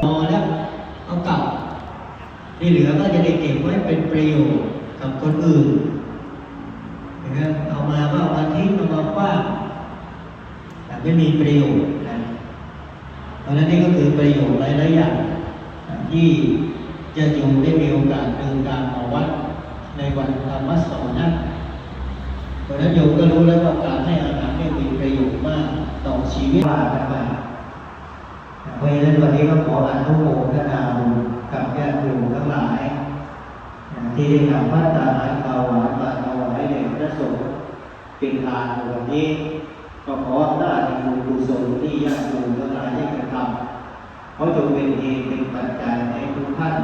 พอแล้วเอากลับที่เหลือก็จะได้เก็บไว้เป็นประโยชน์กับคนอื่นนะครับเอามาก็เอามาทิ้งเอามาคว้างแต่ไม่มีประโยชน์นะเพราะฉะนั้นนี่ก็คือประโยชน์หลายๆอย่างที่จะอยู่ได้มีโอกาสเดินทางมาวัดในวันธรรมสวนะเพราะนั้นโยมก็รู้แล้วว่าการให้อาหารเนี่ยมีประโยชน์มากต่อชีวิตว่ากันไป เพราะฉะนั้นวันนี้ก็ขออนุโมทนาบุญกับญาติโยมทั้งหลาย ที่ได้นำพัตตาหารข้าวหวานมาถวายแด่พระสงฆ์เป็นทานในวันนี้ ก็ขออำนาจแห่บุญกุศลที่ญาติโยมทั้งหลายได้กระทำเพราะจงเป็นเหตุเป็นปัจจัยให้ทุกท่าน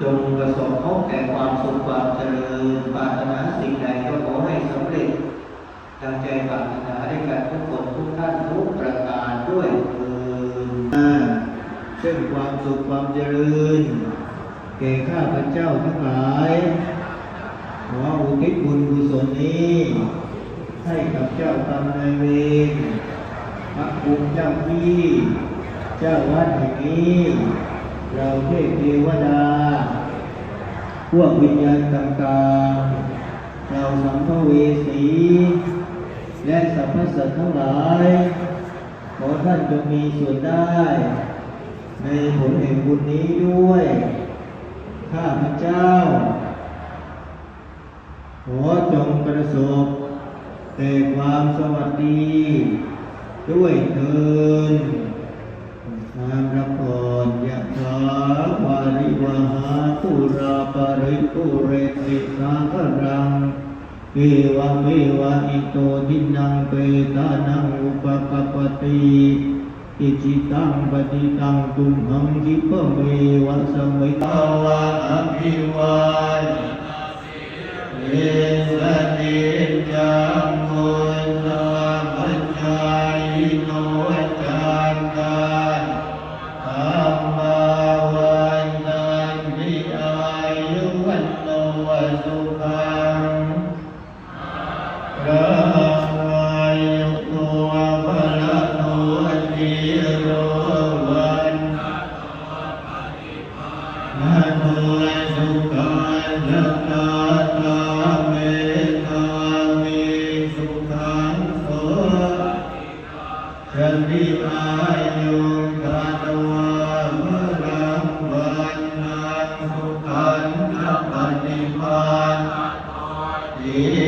จงประสบพบแต่ความสุขความเจริญปรารถนาสิ่งใดก็ขอให้สำเร็จดังใจปรารถนาด้กันทุกคนทุกท่านทุกประการ ด้วยเถิดซึ่งความสุขความเจริญแก่ข้าพเจ้าทั้งหลาย ขออุทิศบุญกุศลนี้ ให้กับเจ้ากรรมนายเวรพระภูมิเจ้าที่เจ้าวัดแห่งนี้ เราเทพเทวดา พวกวิญญาณต่างๆเราสัมภเวสี และสรรพสัตว์ทั้งหลาย ขอท่านจงมีส่วนได้ ในผลแห่งบุญนี้ด้วย ข้าพเจ้า ขอจงประสบ แต่ความสวัสดี ด้วยเถินนามรับพรยะถาวาริวหาตุราปริปุเรติสาครัง เอวะเมวะอิโตทินังเปตานังอุปกปปติอิจิตังปฏิตังตุมหังคิปะเมวะสมิตาวะอภิวาทเอสติจังมุนตาปัจจายโนจารกันธัมมาวันตันติอายุวันโนสุ อิ